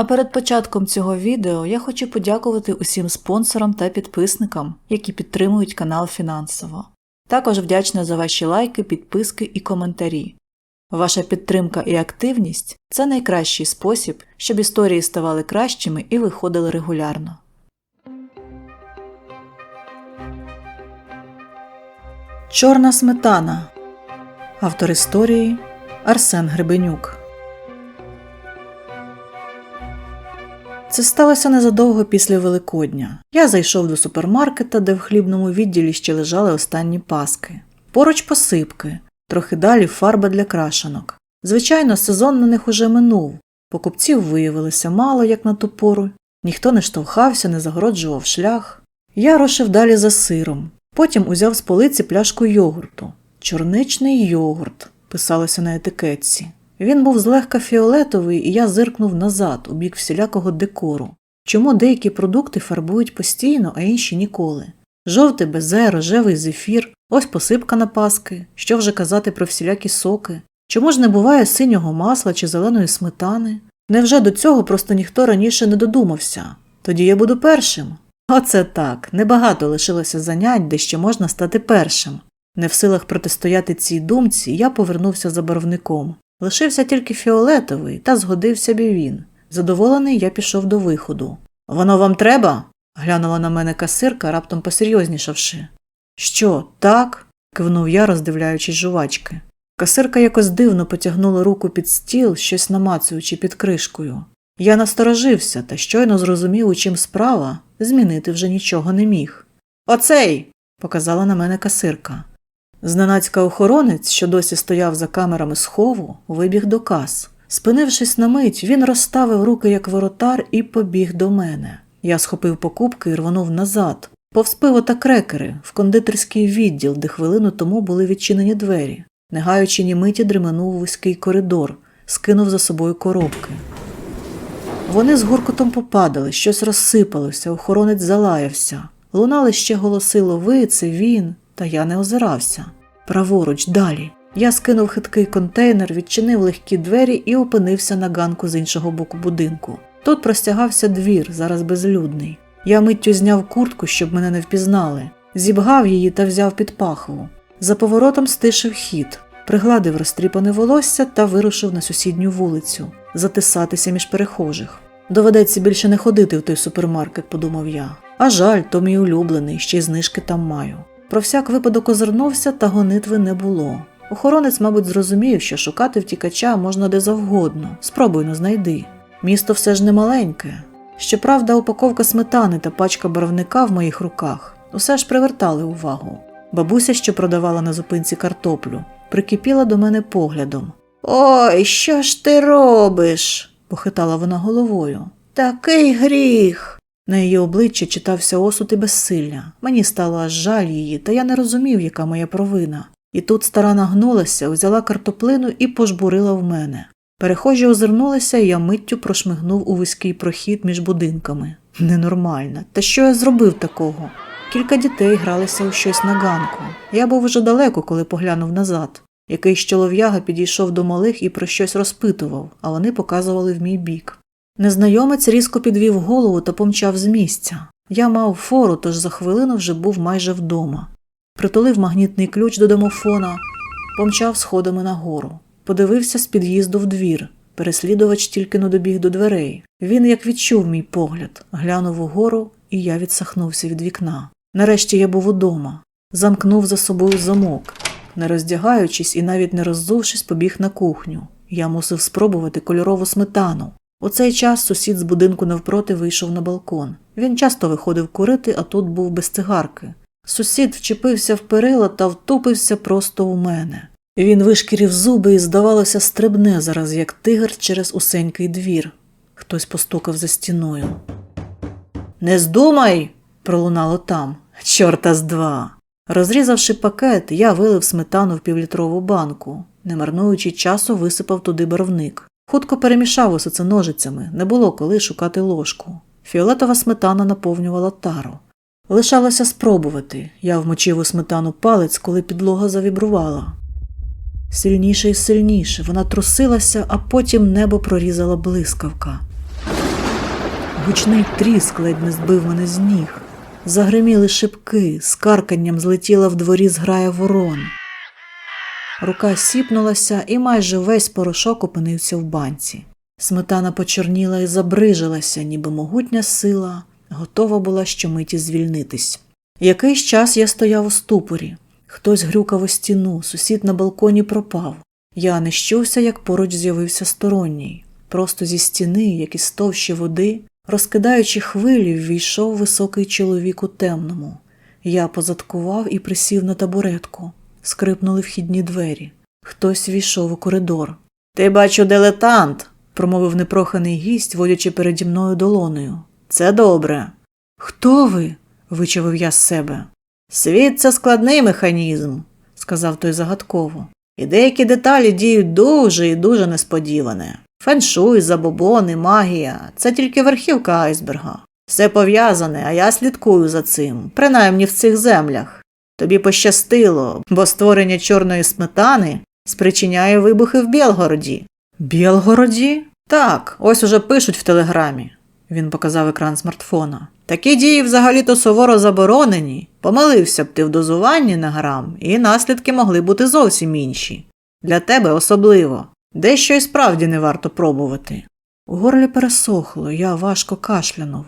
А перед початком цього відео я хочу подякувати усім спонсорам та підписникам, які підтримують канал фінансово. Також вдячна за ваші лайки, підписки і коментарі. Ваша підтримка і активність це найкращий спосіб, щоб історії ставали кращими і виходили регулярно. Чорна сметана. Автор історії Арсен Гребенюк. Це сталося незадовго після Великодня. Я зайшов до супермаркета, де в хлібному відділі ще лежали останні паски. Поруч посипки, трохи далі фарба для крашанок. Звичайно, сезон на них уже минув. Покупців виявилося мало, як на ту пору. Ніхто не штовхався, не загороджував шлях. Я рушив далі за сиром. Потім узяв з полиці пляшку йогурту. Чорничний йогурт, писалося на етикетці. Він був злегка фіолетовий, і я зиркнув назад, у бік всілякого декору. Чому деякі продукти фарбують постійно, а інші ніколи? Жовте безе, рожевий зефір, ось посипка на паски, що вже казати про всілякі соки. Чому ж не буває синього масла чи зеленої сметани? Невже до цього просто ніхто раніше не додумався? Тоді я буду першим. Оце так, небагато лишилося занять, де ще можна стати першим. Не в силах протистояти цій думці, я повернувся за барвником. Лишився тільки фіолетовий, та згодився б і він. Задоволений, я пішов до виходу. Воно вам треба? глянула на мене касирка, раптом посерйознішавши. Що, так? кивнув я, роздивляючись жувачки. Касирка якось дивно потягнула руку під стіл, щось намацуючи під кришкою. Я насторожився та щойно зрозумів, у чим справа, змінити вже нічого не міг. Оцей. показала на мене касирка. Зненацька охоронець, що досі стояв за камерами схову, вибіг до кас. Спинившись на мить, він розставив руки як воротар і побіг до мене. Я схопив покупки і рвонув назад, повз пиво та крекери, в кондитерський відділ, де хвилину тому були відчинені двері. Не гаючи ні миті, дременув вузький коридор, скинув за собою коробки. Вони з гуркотом попадали, щось розсипалося, охоронець залаявся. Лунали ще голоси лови, це він, та я не озирався. Праворуч, далі. Я скинув хиткий контейнер, відчинив легкі двері і опинився на ганку з іншого боку будинку. Тут простягався двір, зараз безлюдний. Я миттю зняв куртку, щоб мене не впізнали, зібгав її та взяв під пахву. За поворотом стишив хід, пригладив розтріпане волосся та вирушив на сусідню вулицю, затисатися між перехожих. Доведеться більше не ходити в той супермаркет, подумав я. А жаль, то мій улюблений, ще й знижки там маю. Про всяк випадок озирнувся, та гонитви не було. Охоронець, мабуть, зрозумів, що шукати втікача можна де завгодно, спробуй но знайди. Місто все ж не маленьке. Щоправда, упаковка сметани та пачка барвника в моїх руках усе ж привертали увагу. Бабуся, що продавала на зупинці картоплю, прикипіла до мене поглядом. Ой, що ж ти робиш? похитала вона головою. Такий гріх. На її обличчі читався осуд і безсилля. Мені стало аж жаль її, та я не розумів, яка моя провина. І тут стара нагнулася, взяла картоплину і пожбурила в мене. Перехожі озирнулися, і я миттю прошмигнув у вузький прохід між будинками. Ненормально. Та що я зробив такого? Кілька дітей гралися у щось на ганку. Я був уже далеко, коли поглянув назад. Якийсь чолов'яга підійшов до малих і про щось розпитував, а вони показували в мій бік. Незнайомець різко підвів голову та помчав з місця. Я мав фору, тож за хвилину вже був майже вдома. Притулив магнітний ключ до домофона, помчав сходами нагору, подивився з під'їзду в двір. Переслідувач тільки не добіг до дверей. Він як відчув мій погляд, глянув угору, і я відсахнувся від вікна. Нарешті я був удома, замкнув за собою замок. Не роздягаючись і навіть не роззувшись, побіг на кухню. Я мусив спробувати кольорову сметану. У цей час сусід з будинку навпроти вийшов на балкон. Він часто виходив курити, а тут був без цигарки. Сусід вчепився в перила та втупився просто у мене. Він вишкірів зуби і, здавалося, стрибне зараз, як тигр через усенький двір. Хтось постукав за стіною. Не здумай. пролунало там. Чорта з два. Розрізавши пакет, я вилив сметану в півлітрову банку, не марнуючи часу, висипав туди барвник. Хутко перемішав усе ножицями, не було коли шукати ложку. Фіолетова сметана наповнювала тару. Лишалося спробувати. Я вмочив у сметану палець, коли підлога завібрувала. Сильніше і сильніше вона трусилася, а потім небо прорізала блискавка. Гучний тріск ледь не збив мене з ніг. Загриміли шибки, з карканням злетіла в дворі зграя ворон. Рука сіпнулася, і майже весь порошок опинився в банці. Сметана почорніла і забрижилася, ніби могутня сила, готова була щомиті звільнитись. Якийсь час я стояв у ступорі. Хтось грюкав у стіну, сусід на балконі пропав. Я не щувся, як поруч з'явився сторонній. Просто зі стіни, як із товщі води, розкидаючи хвилі, ввійшов високий чоловік у темному. Я позадкував і присів на табуретку. Скрипнули вхідні двері. Хтось війшов у коридор. Ти бачу, дилетант, промовив непроханий гість, водячи переді мною долонею. Це добре. Хто ви? вичавив я з себе. Світ це складний механізм, сказав той загадково. І деякі деталі діють дуже і дуже несподіване. Феншуй, забобони, магія це тільки верхівка айсберга. Все пов'язане, а я слідкую за цим, принаймні в цих землях. Тобі пощастило, бо створення чорної сметани спричиняє вибухи в Білгороді. Білгороді? Так, ось уже пишуть в телеграмі. Він показав екран смартфона. Такі дії взагалі-то суворо заборонені. Помилився б ти в дозуванні на грам, і наслідки могли бути зовсім інші. Для тебе особливо. Дещо і справді не варто пробувати. У горлі пересохло, я важко кашлянув.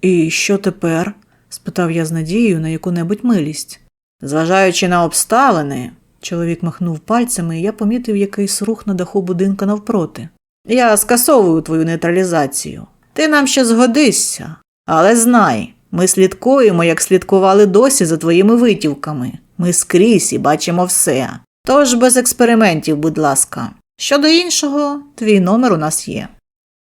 І що тепер? спитав я з надією на яку-небудь милість. Зважаючи на обставини, чоловік махнув пальцями, і я помітив якийсь рух на даху будинка навпроти. Я скасовую твою нейтралізацію. Ти нам ще згодишся. Але знай, ми слідкуємо, як слідкували досі за твоїми витівками. Ми скрізь і бачимо все. Тож без експериментів, будь ласка. Щодо іншого, твій номер у нас є.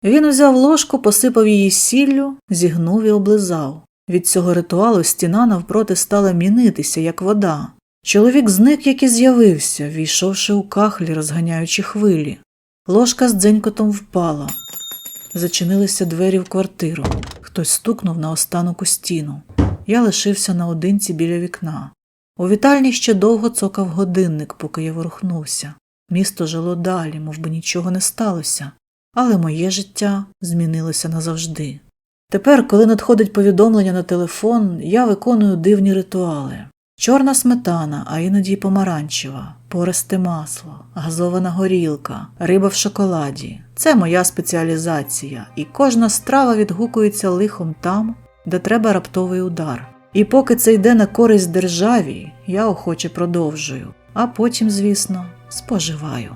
Він узяв ложку, посипав її сіллю, зігнув і облизав. Від цього ритуалу стіна навпроти стала мінитися, як вода. Чоловік зник, як і з'явився, війшовши у кахлі, розганяючи хвилі. Ложка з дзенькотом впала. Зачинилися двері в квартиру. Хтось стукнув на останок у стіну. Я лишився наодинці біля вікна. У вітальні ще довго цокав годинник, поки я ворухнувся. Місто жило далі, мов би нічого не сталося, але моє життя змінилося назавжди. Тепер, коли надходить повідомлення на телефон, я виконую дивні ритуали. Чорна сметана, а іноді помаранчева, пористе масло, газована горілка, риба в шоколаді. Це моя спеціалізація, і кожна страва відгукується лихом там, де треба раптовий удар. І поки це йде на користь державі, я охоче продовжую, а потім, звісно, споживаю.